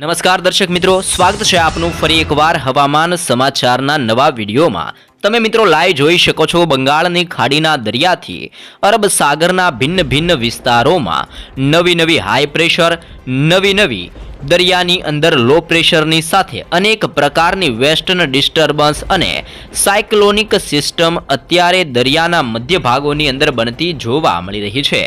નમસ્કાર દર્શક મિત્રો, સ્વાગત છે આપનું ફરી એકવાર હવામાન સમાચારના નવા વિડીયોમાં. તમે મિત્રો લાઈવ જોઈ શકો છો બંગાળની ખાડીના દરિયાથી અરબ સાગરના ભિન્ન ભિન્ન વિસ્તારોમાં નવી નવી હાઈ પ્રેશર નવી નવી દરિયાની અંદર લો પ્રેશરની સાથે અનેક પ્રકારની વેસ્ટર્ન ડિસ્ટર્બન્સ અને સાયક્લોનિક સિસ્ટમ અત્યારે દરિયાના મધ્ય ભાગોની અંદર બનતી જોવા મળી રહી છે.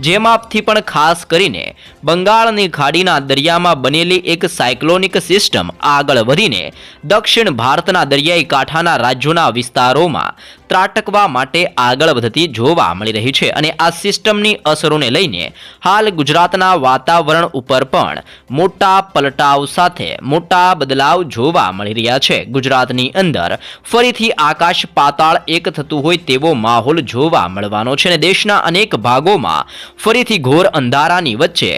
જેમાંથી પણ ખાસ કરીને બંગાળની ખાડીના દરિયામાં બનેલી એક સાયક્લોનિક સિસ્ટમ આગળ વધીને દક્ષિણ ભારતના દરિયાઈ કાંઠાના રાજ્યોના વિસ્તારોમાં ત્રાટકવા માટે આગળ વધતી જોવા મળી રહી છે અને આ સિસ્ટમની અસરોને લઈને હાલ ગુજરાતના વાતાવરણ ઉપર પણ મોટા પલટાવ સાથે મોટા બદલાવ જોવા મળી રહ્યા છે. ગુજરાતની અંદર ફરીથી આકાશ પાતાળ એક થતું હોય તેવો માહોલ જોવા મળવાનો છે અને દેશના અનેક ભાગોમાં ફરીથી ઘોર અંધારાની વચ્ચે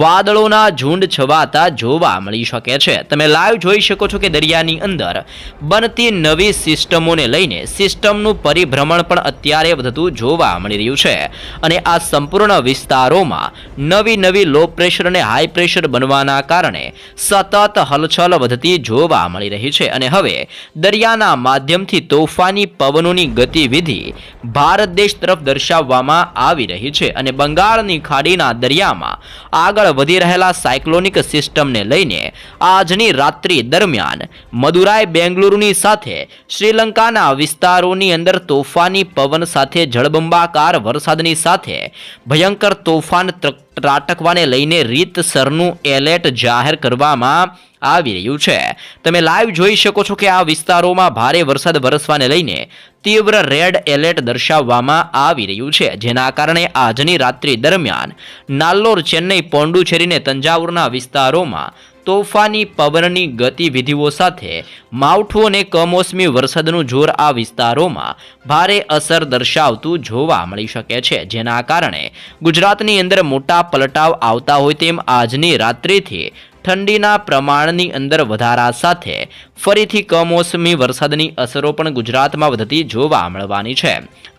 વાદળોના ઝુંડ છવાતા જોવા મળી શકે છે. તમે લાઈવ જોઈ શકો છો કે દરિયાની અંદર બનતી નવી સિસ્ટમોને લઈને સિસ્ટમનું પરિભ્રમણ પણ અત્યારે વધતું જોવા મળી રહ્યું છે. અને આ સંપૂર્ણ વિસ્તારોમાં નવી નવી લો પ્રેશર અને હાઈ પ્રેશર બનવાના કારણે સતત હલચલ વધતી જોવા મળી રહી છે. અને હવે દરિયાના માધ્યમથી તોફાની પવનોની ગતિવિધિ ભારત દેશ તરફ દર્શાવવામાં આવી રહી છે. અને બંગાળની ખાડીના દરિયામાં આગળ વધી રહેલા સાયક્લોનિક સિસ્ટમને લઈને આજની રાત્રિ દરમિયાન મદુરાઈ બેંગલુરુની સાથે શ્રીલંકાના વિસ્તારોની અંદર તોફાની પવન સાથે જળબંબાકાર વરસાદની સાથે ભયંકર તોફાન ત્ર- ત્રાટકવાને લઈને રીતસરનું એલર્ટ જાહેર કરવામાં આવી રહ્યું છે. તમે લાઈવ જોઈ શકો છો કે આ વિસ્તારોમાં ભારે વરસાદ વરસવાને લઈને તીવ્ર રેડ એલર્ટ દર્શાવવામાં આવી રહ્યું છે. જેના કારણે આજની રાત્રિ દરમિયાન નાલ્લોર, ચેન્નઈ પોંડુચેરી અને તંજાવુરના વિસ્તારોમાં તોફાની પવનની ગતિવિધિઓ સાથે માવઠું અને કમોસમી વરસાદનું જોર આ વિસ્તારોમાં ભારે અસર દર્શાવતું જોવા મળી શકે છે. જેના કારણે ગુજરાતની અંદર મોટા પલટાવ આવતા હોય તેમ આજની રાત્રિથી ઠંડીના પ્રમાણની અંદર વધારા સાથે ફરીથી કમોસમી વરસાદની અસરો પણ ગુજરાતમાં વધતી જોવા મળવાની છે.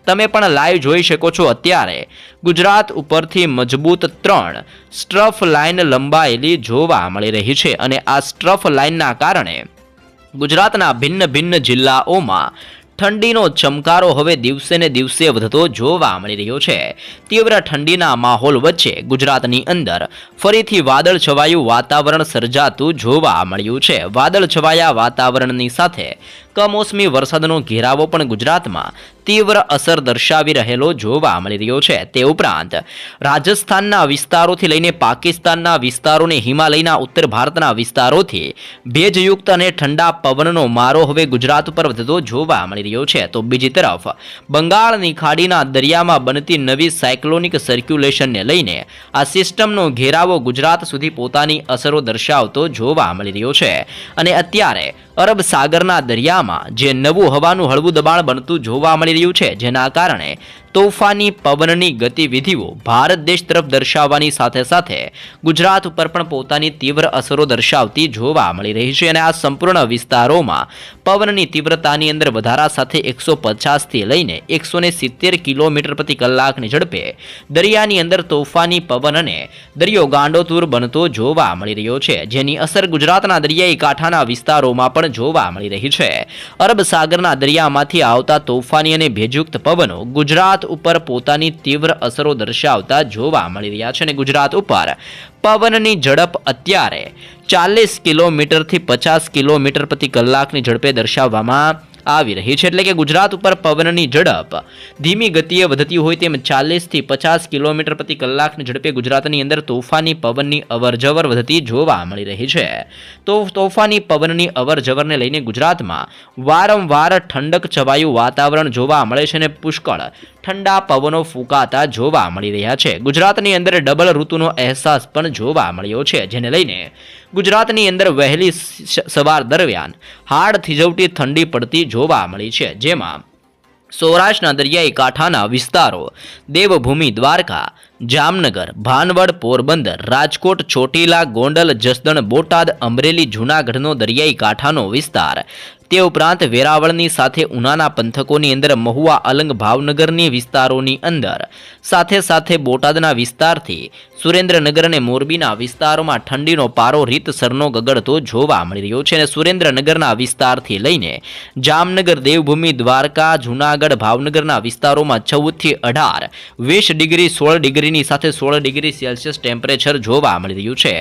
તમે પણ લાઈવ જોઈ શકો છો અત્યારે. ગુજરાત ઉપરથી મજબૂત ત્રણ સ્ટ્રફ લાઇન લંબાયેલી જોવા મળી રહી છે અને આ સ્ટ્રફ લાઇનના કારણે ગુજરાતના ભિન્ન ભિન્ન જિલ્લાઓમાં ઠંડીનો ચમકારો હવે દિવસે ને દિવસે વધતો જોવા મળી રહ્યો છે. તીવ્ર ઠંડીના માહોલ વચ્ચે ગુજરાતની અંદર ફરીથી વાદળ છવાયું વાતાવરણ સર્જાતું જોવા મળ્યું છે. વાદળ છવાયા વાતાવરણની સાથે કમોસમી વરસાદનો ઘેરાવો પણ ગુજરાતમાં તીવ્ર અસર દર્શાવી રહેલો જોવા મળી રહ્યો છે તે ઉપરાંત રાજસ્થાનના વિસ્તારોથી લઈને પાકિસ્તાનના વિસ્તારોને હિમાલયના ઉત્તર ભારતના વિસ્તારોથી ભેજયુક્ત અને ઠંડા પવનનો મારો હવે ગુજરાત ઉપર વધતો જોવા મળી રહ્યો છે. તો બીજી તરફ બંગાળની ખાડીના દરિયામાં બનતી નવી સાયક્લોનિક સર્ક્યુલેશનને લઈને આ સિસ્ટમનો ઘેરાવો ગુજરાત સુધી પોતાની અસરો દર્શાવતો જોવા મળી રહ્યો છે. અને અત્યારે અરબ સાગરના દરિયામાં જે નવું હવાનું હળવું દબાણ બનતું જોવા મળી રહ્યું છે જેના કારણે તોફાની પવનની ગતિવિધિઓ ભારત દેશ તરફ દર્શાવવાની સાથે સાથે ગુજરાત ઉપર પણ પોતાની તીવ્ર અસરો દર્શાવતી જોવા મળી રહી છે અને આ સંપૂર્ણ વિસ્તારોમાં પવનની તીવ્રતાની અંદર વધારા સાથે એકસો પચાસથી લઈને એકસો સિત્તેર કિલોમીટર પ્રતિ કલાકની ઝડપે દરિયાની અંદર તોફાની પવન અને દરિયો ગાંડોતુર બનતો જોવા મળી રહ્યો છે. જેની અસર ગુજરાતના દરિયાઈ કાંઠાના વિસ્તારોમાં પણ જોવા મળી રહી છે. અરબ સાગરના દરિયામાંથી આવતા તોફાની અને ભેજયુક્ત પવનો ગુજરાત ઉપર પોતાની તીવ્ર અસરો દર્શાવતા જોવા મળી રહ્યા છે અને ગુજરાત ઉપર પવનની ઝડપ અત્યારે ચાલીસ કિલોમીટરથી પચાસ કિલોમીટર પ્રતિ કલાકની ઝડપે દર્શાવવામાં આવી રહી છે. એટલે કે ગુજરાત ઉપર પવનની ઝડપ ધીમી ગતિએ વધતી હોય તેમ ચાલીસથી પચાસ કિલોમીટર પ્રતિ કલાકની ઝડપે ગુજરાતની અંદર તોફાની પવનની અવરજવર વધતી જોવા મળી રહી છે. તો તોફાની પવનની અવરજવરને લઈને ગુજરાતમાં વારંવાર ઠંડક છવાયું વાતાવરણ જોવા મળે છે અને પુષ્કળ ઠંડા પવનો ફૂંકાતા જોવા મળી રહ્યા છે. ગુજરાતની અંદર ડબલ ઋતુનો અહેસાસ પણ જોવા મળ્યો છે, જેને લઈને ગુજરાતની અંદર વહેલી સવાર દરમિયાન હાડ થીજવટી ઠંડી પડતી જોવા મળી છે, જેમાં સૌરાષ્ટ્રના દરિયાઈ કાંઠાના વિસ્તારો દેવભૂમિ, દ્વારકા, જામનગર, ભાનવડ, પોરબંદર, રાજકોટ, ચોટીલા, ગોંડલ, જસદણ, બોટાદ, અમરેલી, જૂનાગઢનો દરિયાઈ કાંઠાનો વિસ્તાર તે ઉપરાંત વેરાવળની સાથે ઉનાના પંથકોની અંદર મહુવા અલંગ ભાવનગરની વિસ્તારોની અંદર. સાથે સાથે બોટાદના વિસ્તારથી સુરેન્દ્રનગર અને મોરબીના વિસ્તારોમાં ઠંડીનો પારો રીતસરનો ગગડતો જોવા મળી રહ્યો છે અને સુરેન્દ્રનગરના વિસ્તારથી લઈને જામનગર, દેવભૂમિ, દ્વારકા, જૂનાગઢ ભાવનગરના વિસ્તારોમાં ચૌદથી અઢાર, વીસ ડિગ્રી, સોળ ડિગ્રીની સાથે સોળ ડિગ્રી સેલ્સિયસ ટેમ્પરેચર જોવા મળી રહ્યું છે.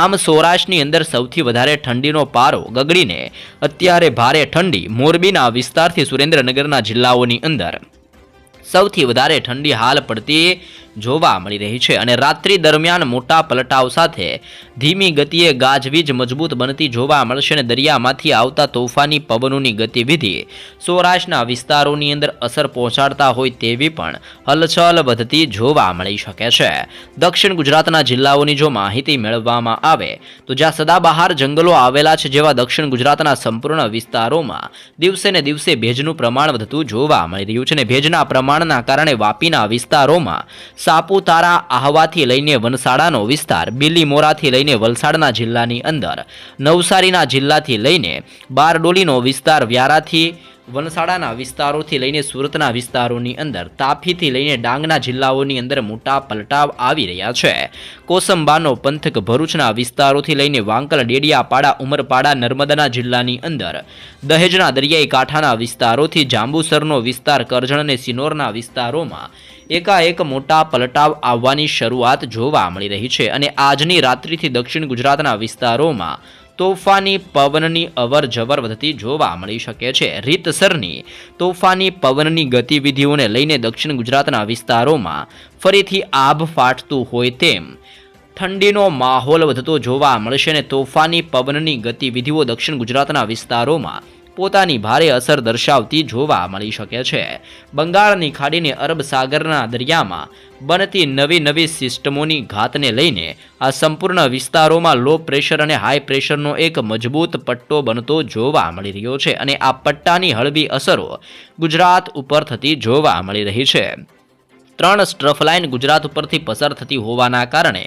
આમ સૌરાષ્ટ્રની અંદર સૌથી વધારે ઠંડીનો પારો ગગડીને અત્યારે ભારે ઠંડી મોરબીના વિસ્તારથી સુરેન્દ્રનગરના જિલ્લાઓની અંદર. સૌથી વધારે ઠંડી હાલ પડતી જોવા મળી રહી છે અને રાત્રિ દરમિયાન મોટા પલટાવ સાથે ધીમી ગતિએ ગાજવીજ મજબૂત બનતી જોવા મળશે અને દરિયામાંથી આવતા તોફાની પવનોની ગતિવિધિ સૌરાષ્ટ્રના વિસ્તારોની અંદર અસર પહોંચાડતા હોય તેવી પણ હલચલ વધતી જોવા મળી શકે છે. દક્ષિણ ગુજરાતના જિલ્લાઓની જો માહિતી મેળવવામાં આવે, તો જ્યાં સદાબહાર જંગલો આવેલા છે જેવા દક્ષિણ ગુજરાતના સંપૂર્ણ વિસ્તારોમાં દિવસે ને દિવસે ભેજનું પ્રમાણ વધતું જોવા મળી રહ્યું છે અને ભેજના પ્રમાણના કારણે વાપીના વિસ્તારોમાં સાપુતારા આહવાથી લઈને વનસાડાનો વિસ્તાર, બિલીમોરાથી લઈને વલસાડના જિલ્લાની અંદર, નવસારીના જિલ્લાથી લઈને બારડોલીનો વિસ્તાર વ્યારાથી વલસાડાના વિસ્તારોથી લઈને સુરતના વિસ્તારોની અંદર, તાપીથી લઈને ડાંગના જિલ્લાઓની અંદર મોટા પલટાવ આવી રહ્યા છે. કોસંબાનો પંથક ભરૂચના વિસ્તારોથી લઈને વાંકલ, ડેડિયાપાડા, ઉમરપાડા, નર્મદાના જિલ્લાની અંદર, દહેજના દરિયાઈ કાંઠાના વિસ્તારોથી જાંબુસરનો વિસ્તાર, કરજણ અને સિનોરના વિસ્તારોમાં એકાએક મોટા પલટાવ આવવાની શરૂઆત જોવા મળી રહી છે. અને આજની રાત્રિથી દક્ષિણ ગુજરાતના વિસ્તારોમાં તોફાની પવનની અવર જવર વધતી જોવા મળી શકે છે. રીતસરની તોફાની પવનની ગતિવિધિઓને લઈને દક્ષિણ ગુજરાતના વિસ્તારોમાં ફરીથી આભ ફાટતું હોય તેમ ઠંડીનો માહોલ વધતો જોવા મળશે અને તોફાની પવનની ગતિવિધિઓ દક્ષિણ ગુજરાતના વિસ્તારોમાં પોતાની ભારે અસર દર્શાવતી જોવા મળી શકે છે. બંગાળની ખાડીને અરબ સાગરના દરિયામાં બનતી નવી નવી સિસ્ટમોની ઘાતને લઈને આ સંપૂર્ણ વિસ્તારોમાં લો પ્રેશર અને હાઈ પ્રેશરનો એક મજબૂત પટ્ટો બનતો જોવા મળી રહ્યો છે અને આ પટ્ટાની હળવી અસરો ગુજરાત ઉપર થતી જોવા મળી રહી છે. ત્રણ સ્ટ્રફ લાઇન ગુજરાત ઉપરથી પસાર થતી હોવાના કારણે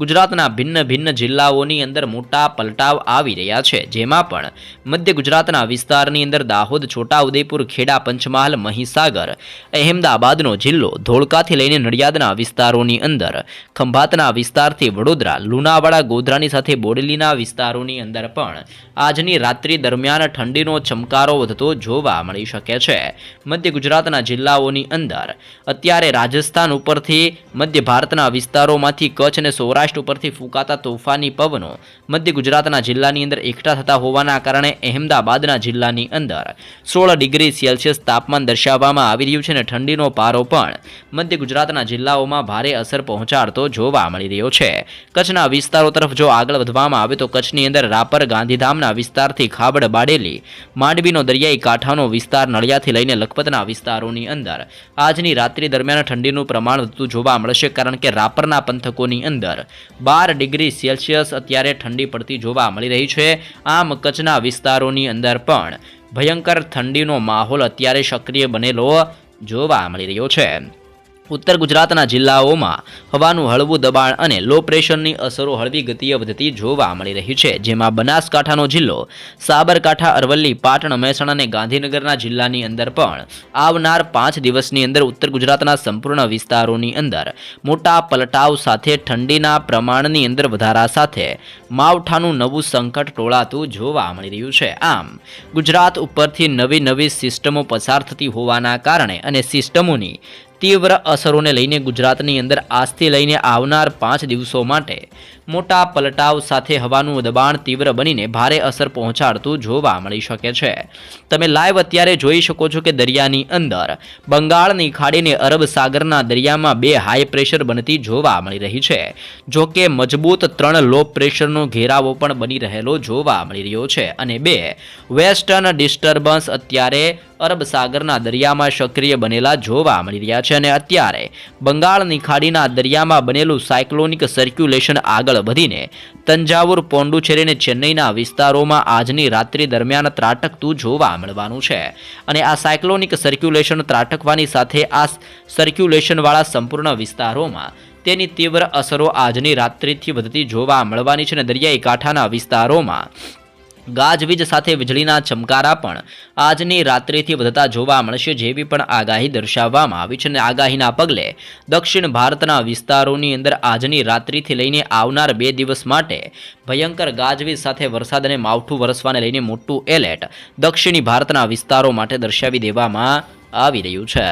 ગુજરાતના ભિન્ન ભિન્ન જિલ્લાઓની અંદર મોટા પલટાવ આવી રહ્યા છે. જેમાં પણ મધ્ય ગુજરાતના વિસ્તારની અંદર દાહોદ, છોટાઉદેપુર, ખેડા, પંચમહાલ, મહીસાગર, અહેમદાબાદનો જિલ્લો ધોળકાથી લઈને નડિયાદના વિસ્તારોની અંદર, ખંભાતના વિસ્તારથી વડોદરા, લુણાવાડા, ગોધરાની સાથે બોડેલીના વિસ્તારોની અંદર પણ આજની રાત્રિ દરમિયાન ઠંડીનો ચમકારો વધતો જોવા મળી શકે છે. મધ્ય ગુજરાતના જિલ્લાઓની અંદર અત્યારે રાજસ્થાન ઉપરથી મધ્ય ભારતના વિસ્તારોમાંથી કચ્છ અને સૌરાષ્ટ્ર ઉપરથી ફૂંકાતા તોફાની પવનો મધ્ય ગુજરાતના જિલ્લાની અંદર એકઠા થતા હોવાના કારણે અહેમદાબાદના જિલ્લાની અંદર સોળ ડિગ્રી સેલ્સિયસ તાપમાન દર્શાવવામાં આવી રહ્યું છે અને ઠંડીનો પારો પણ મધ્ય ગુજરાતના જિલ્લાઓમાં ભારે અસર પહોંચાડતો જોવા મળી રહ્યો છે. કચ્છના વિસ્તારો તરફ જો આગળ વધવામાં આવે તો કચ્છની અંદર રાપર, ગાંધીધામના વિસ્તારથી ખાબડ બાડેલી, માંડવીનો દરિયાઈ કાંઠાનો વિસ્તાર નળિયાથી લઈને લખપતના વિસ્તારોની અંદર આજની રાત્રિ દરમિયાન ઠંડીનું પ્રમાણ વધતું જોવા મળશે કારણ કે રાપરના પંથકોની અંદર બાર ડિગ્રી સેલ્સિયસ અત્યારે ઠંડી પડતી જોવા મળી રહી છે. આમ કચ્છના વિસ્તારોની અંદર પણ ભયંકર ઠંડીનો માહોલ અત્યારે સક્રિય બનેલો જોવા મળી રહ્યો છે. ઉત્તર ગુજરાતના જિલ્લાઓમાં હવાનું હળવું દબાણ અને લો પ્રેશરની અસરો હળવી ગતિએ વધતી જોવા મળી રહી છે, જેમાં બનાસકાંઠાનો જિલ્લો, સાબરકાંઠા, અરવલ્લી, પાટણ, મહેસાણા અને ગાંધીનગરના જિલ્લાની અંદર પણ આવનાર પાંચ દિવસની અંદર ઉત્તર ગુજરાતના સંપૂર્ણ વિસ્તારોની અંદર મોટા પલટાવ સાથે ઠંડીના પ્રમાણની અંદર વધારા સાથે માવઠાનું નવું સંકટ ટોળાતું જોવા મળી રહ્યું છે. આમ, ગુજરાત ઉપરથી નવી નવી સિસ્ટમો પસાર થતી હોવાના કારણે અને સિસ્ટમોની તીવ્ર અસરોને લઈને ગુજરાતની અંદર આજથી લઈને આવનાર પાંચ દિવસો માટે મોટા પલટાવ સાથે હવાનું દબાણ તીવ્ર બનીને ભારે અસર પહોંચાડતું જોવા મળી શકે છે. તમે લાઈવ અત્યારે જોઈ શકો છો કે દરિયાની અંદર બંગાળની ખાડીને અરબ સાગરના દરિયામાં બે હાઈ પ્રેશર બનતી જોવા મળી રહી છે. જો કે મજબૂત ત્રણ લો પ્રેશરનો ઘેરાવો પણ બની રહેલો જોવા મળી રહ્યો છે અને બે વેસ્ટર્ન ડિસ્ટર્બન્સ અત્યારે અરબ સાગરના દરિયામાં સક્રિય બનેલા જોવા મળી રહ્યા છે અને અત્યારે બંગાળની ખાડીના દરિયામાં બનેલું સાયક્લોનિક સર્ક્યુલેશન વધીને તંજાવુર, પોંડુચેરી અને ચેન્નઈના વિસ્તારોમાં આજની રાત્રિ દરમિયાન ત્રાટકતું જોવા મળવાનું છે. અને આ સાયક્લોનિક સર્ક્યુલેશન ત્રાટકવાની સાથે આ સર્ક્યુલેશનવાળા સંપૂર્ણ વિસ્તારોમાં તેની તીવ્ર અસરો આજની રાત્રિથી વધતી જોવા મળવાની છે અને દરિયાઈ કાંઠાના વિસ્તારોમાં ગાજવીજ સાથે વીજળીના ચમકારા પણ આજની રાત્રિથી વધતા જોવા મળશે જેવી પણ આગાહી દર્શાવવામાં આવી છે અને આગાહીના પગલે દક્ષિણ ભારતના વિસ્તારોની અંદર આજની રાત્રિથી લઈને આવનાર બે દિવસ માટે ભયંકર ગાજવીજ સાથે વરસાદ અને માવઠું વરસવાને લઈને મોટું એલર્ટ દક્ષિણી ભારતના વિસ્તારો માટે દર્શાવી દેવામાં આવી રહ્યું છે.